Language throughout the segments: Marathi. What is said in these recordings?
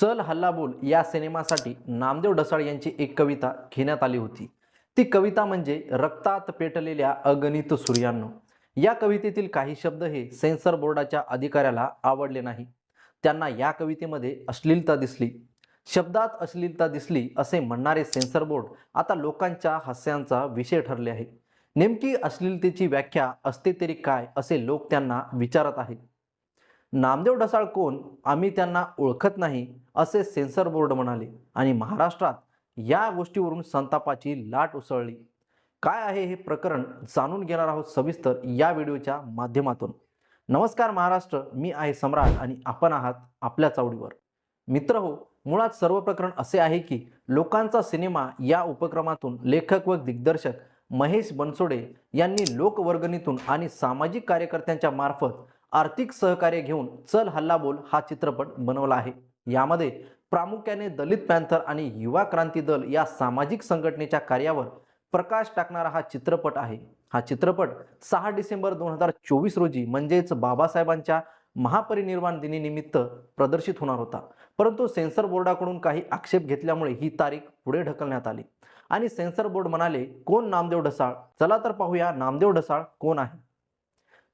चल हल्ला बोल या सिनेमासाठी नामदेव ढसाळ यांची एक कविता घेण्यात आली होती. ती कविता म्हणजे रक्तात पेटलेल्या अगणित सूर्यांनो. या कवितेतील काही शब्द हे सेन्सर बोर्डाच्या अधिकाऱ्याला आवडले नाही. त्यांना या कवितेमध्ये अश्लीलता दिसली. शब्दात अश्लीलता दिसली असे म्हणणारे सेन्सर बोर्ड आता लोकांच्या हास्यांचा विषय ठरले आहे. नेमकी अश्लीलतेची व्याख्या असते तरी काय असे लोक त्यांना विचारत आहेत. नामदेव ढसाळ कोण आम्ही त्यांना ओळखत नाही असे सेन्सर बोर्ड म्हणाले आणि महाराष्ट्रात या गोष्टीवरून संतापाची लाट उसळली. काय आहे हे प्रकरण जाणून घेणार आहोत सविस्तर या व्हिडिओच्या माध्यमातून. नमस्कार महाराष्ट्र मी आहे सम्राट आणि आपण आहात आपल्या चावडीवर. मित्र हो मुळात सर्व प्रकरण असे आहे की लोकांचा सिनेमा या उपक्रमातून लेखक व दिग्दर्शक महेश बनसोडे यांनी लोकवर्गणीतून आणि सामाजिक कार्यकर्त्यांच्या मार्फत आर्थिक सहकार्य घेऊन चल हल्ला बोल हा चित्रपट बनवला आहे. यामध्ये प्रामुख्याने दलित पॅन्थर आणि युवा क्रांती दल या सामाजिक संघटनेच्या कार्यावर प्रकाश टाकणारा हा चित्रपट आहे. हा चित्रपट सहा डिसेंबर दोन हजार चोवीस रोजी म्हणजेच बाबासाहेबांच्या महापरिनिर्वाण दिनीनिमित्त प्रदर्शित होणार होता. परंतु सेन्सर बोर्डाकडून काही आक्षेप घेतल्यामुळे ही तारीख पुढे ढकलण्यात आली. आणि सेन्सर बोर्ड म्हणाले कोण नामदेव ढसाळ? चला तर पाहूया नामदेव ढसाळ कोण आहे?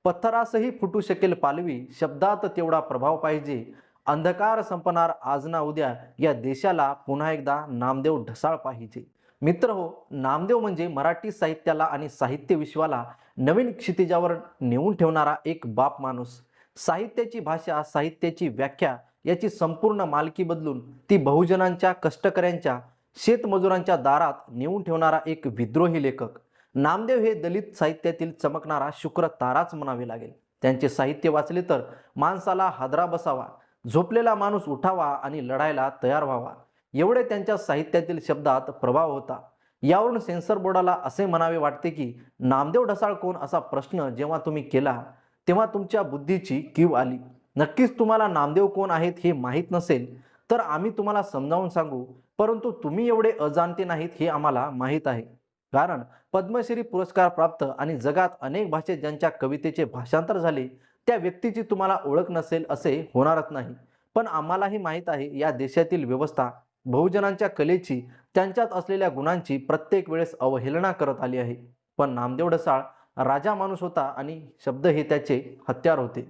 पत्थरासही फुटू शकेल पालवी. शब्दात तेवढा प्रभाव पाहिजे. अंधकार संपणार आज ना उद्या. या देशाला पुन्हा एकदा नामदेव ढसाळ पाहिजे. मित्र हो नामदेव म्हणजे मराठी साहित्याला आणि साहित्य विश्वाला नवीन क्षितिजावर नेऊन ठेवणारा एक बाप माणूस. साहित्याची भाषा साहित्याची व्याख्या याची संपूर्ण मालकी बदलून ती बहुजनांच्या कष्टकऱ्यांच्या शेतमजुरांच्या दारात नेऊन ठेवणारा एक विद्रोही लेखक. नामदेव हे दलित साहित्यातील चमकणारा शुक्र ताराच म्हणावे लागेल. त्यांचे साहित्य वाचले तर माणसाला हादरा बसावा झोपलेला माणूस उठावा आणि लढायला तयार व्हावा. एवढे त्यांच्या साहित्यातील शब्दात प्रभाव होता. यावरून सेन्सर बोर्डाला असे म्हणावे वाटते की नामदेव ढसाळ कोण असा प्रश्न जेव्हा तुम्ही केला तेव्हा तुमच्या बुद्धीची कीव आली. नक्कीच तुम्हाला नामदेव कोण आहेत हे माहीत नसेल तर आम्ही तुम्हाला समजावून सांगू परंतु तुम्ही एवढे अजाणते नाहीत हे आम्हाला माहीत आहे. कारण पद्मश्री पुरस्कार प्राप्त आणि जगात अनेक भाषेत ज्यांच्या कवितेचे भाषांतर झाले त्या व्यक्तीची तुम्हाला ओळख नसेल असे होणारच नाही. पण आम्हालाही माहीत आहे या देशातील व्यवस्था बहुजनांच्या कलेची त्यांच्यात असलेल्या गुणांची प्रत्येक वेळेस अवहेलना करत आली आहे. पण नामदेव ढसाळ राजा माणूस होता आणि शब्द हे त्याचे हत्यार होते.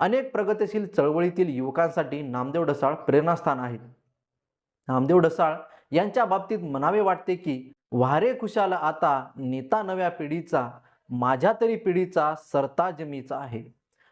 अनेक प्रगतिशील चळवळीतील युवकांसाठी नामदेव ढसाळ प्रेरणास्थान आहे नामदेव ढसाळ यांच्या बाबतीत म्हणावे वाटते की वारे खुशाला आता नेता नव्या पिढीचा माझ्या तरी पिढीचा सरताजमीचा आहे.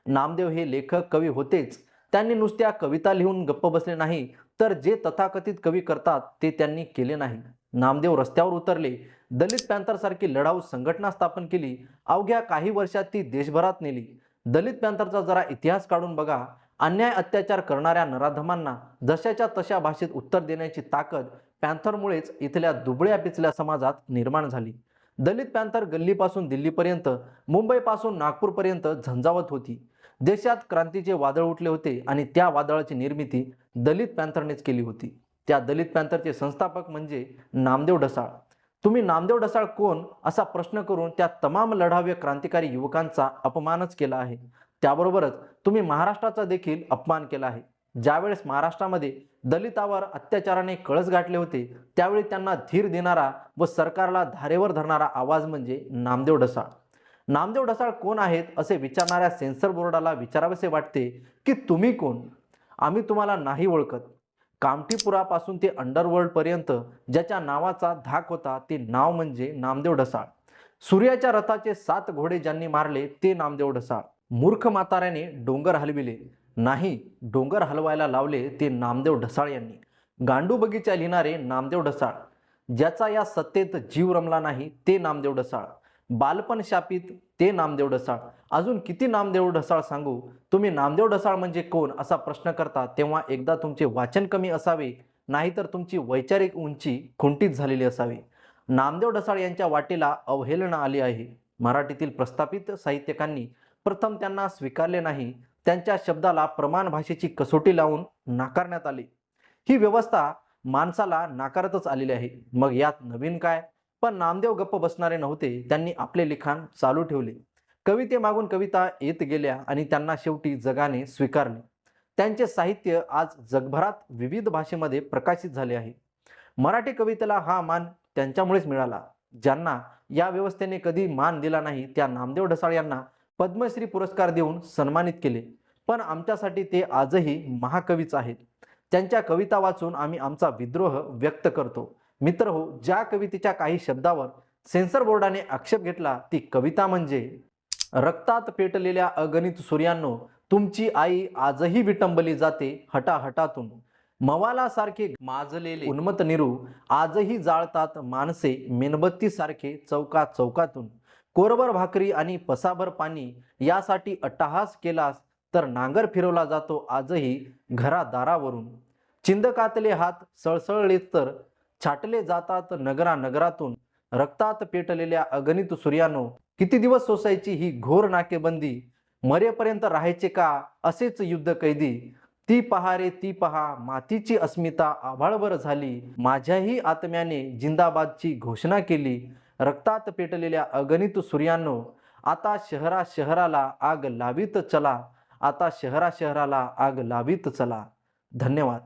नामदेव हे लेखक कवी होतेच. त्यांनी नुसत्या कविता लिहून गप्प बसले नाही तर जे तथाकथित कवी करतात ते त्यांनी केले नाही. नामदेव रस्त्यावर उतरले. दलित पॅन्थरसारखी लढाऊ संघटना स्थापन केली. अवघ्या काही वर्षात ती देशभरात नेली. दलित पॅन्थरचा जरा इतिहास काढून बघा. अन्याय अत्याचार करणाऱ्या नराधमांना जशाच्या तशा भाषेत उत्तर देण्याची ताकद पॅन्थरमुळेच इथल्या दुबळ्या पिचल्या समाजात निर्माण झाली. दलित पॅन्थर गल्लीपासून दिल्लीपर्यंत मुंबईपासून नागपूरपर्यंत झंझावत होती. देशात क्रांतीचे वादळ उठले होते आणि त्या वादळाची निर्मिती दलित पॅन्थरनेच केली होती. त्या दलित पॅन्थरचे संस्थापक म्हणजे नामदेव ढसाळ. तुम्ही नामदेव ढसाळ कोण? असा प्रश्न करून त्या तमाम लढाव्य क्रांतिकारी युवकांचा अपमानच केला आहे. त्याबरोबरच तुम्ही महाराष्ट्राचा देखील अपमान केला आहे. ज्यावेळेस महाराष्ट्रामध्ये दलितावर अत्याचाराने कळस गाठले होते त्यावेळी त्यांना धीर देणारा व सरकारला धारेवर धरणारा आवाज म्हणजे नामदेव ढसाळ. नामदेव ढसाळ कोण आहेत असे विचारणाऱ्या सेन्सर बोर्डाला विचारावेसे वाटते की तुम्ही कोण? आम्ही तुम्हाला नाही ओळखत. कामठीपुरापासून ते अंडरवर्ल्डपर्यंत ज्याच्या नावाचा धाक होता ते नाव म्हणजे नामदेव ढसाळ. सूर्याच्या रथाचे सात घोडे ज्यांनी मारले ते नामदेव ढसाळ. मूर्ख म्हाताऱ्याने डोंगर हलविले. नाही डोंगर हलवायला लावले ते नामदेव ढसाळ यांनी. गांडू बगीचा लिहिणारे नामदेव ढसाळ. ज्याचा या सत्तेत जीव रमला नाही ते नामदेव ढसाळ. बालपण शापित ते नामदेव ढसाळ. अजून किती नामदेव ढसाळ सांगू? तुम्ही नामदेव ढसाळ म्हणजे कोण? असा प्रश्न करता तेव्हा एकदा तुमचे वाचन कमी असावे नाहीतर तुमची वैचारिक उंची खुंटीत झालेली असावी. नामदेव ढसाळ यांच्या वाटेला अवहेलना आली आहे. मराठीतील प्रस्थापित साहित्यकांनी प्रथम त्यांना स्वीकारले नाही त्यांच्या शब्दाला प्रमाण भाषेची कसोटी लावून नाकारण्यात आली. ही व्यवस्था माणसाला नाकारतच आलेली आहे. मग यात नवीन काय? पण नामदेव गप्प बसणारे नव्हते. त्यांनी आपले लिखाण चालू ठेवले. कवितेमागून कविता येत गेल्या आणि त्यांना शेवटी जगाने स्वीकारले. त्यांचे साहित्य आज जगभरात विविध भाषेमध्ये प्रकाशित झाले आहे. मराठी कवितेला हा मान त्यांच्यामुळेच मिळाला. ज्यांना या व्यवस्थेने कधी मान दिला नाही त्या नामदेव ढसाळ यांना पद्मश्री पुरस्कार देऊन सन्मानित केले. पण आमच्यासाठी ते आजही महाकवीच आहेत. त्यांच्या कविता वाचून आम्ही आमचा विद्रोह व्यक्त करतो. मित्र हो ज्या कवितेच्या काही शब्दावर सेन्सर बोर्डाने आक्षेप घेतला ती कविता म्हणजे रक्तात पेटलेल्या अगणित सूर्यांनो तुमची आई आजही विटंबली जाते हटाहटातून. मवालासारखे माजलेले उन्मत निरू आजही जाळतात माणसे मेणबत्ती सारखे चौका चौकातून कोरभर भाकरी आणि पसाभर पाणी यासाठी अट्टहास केलास तर नांगर फिरवला जातो आजही घरादारावरून. चिंदकातले हात सळसळले तर छाटले जातात नगरा नगरातून रक्तात पेटलेल्या अगणित सूर्यानो किती दिवस सोसायची ही घोर नाकेबंदी? मरेपर्यंत राहायचे का? असेच युद्ध कैदी. ती पहा रे ती पहा मातीची अस्मिता आभाळभर झाली. माझ्याही आत्म्याने जिंदाबादची घोषणा केली. रक्तात पेटलेल्या अगणित सूर्यांनो आता शहरा शहराला आग लावीत चला आता शहरा शहराला आग लावीत चला. धन्यवाद.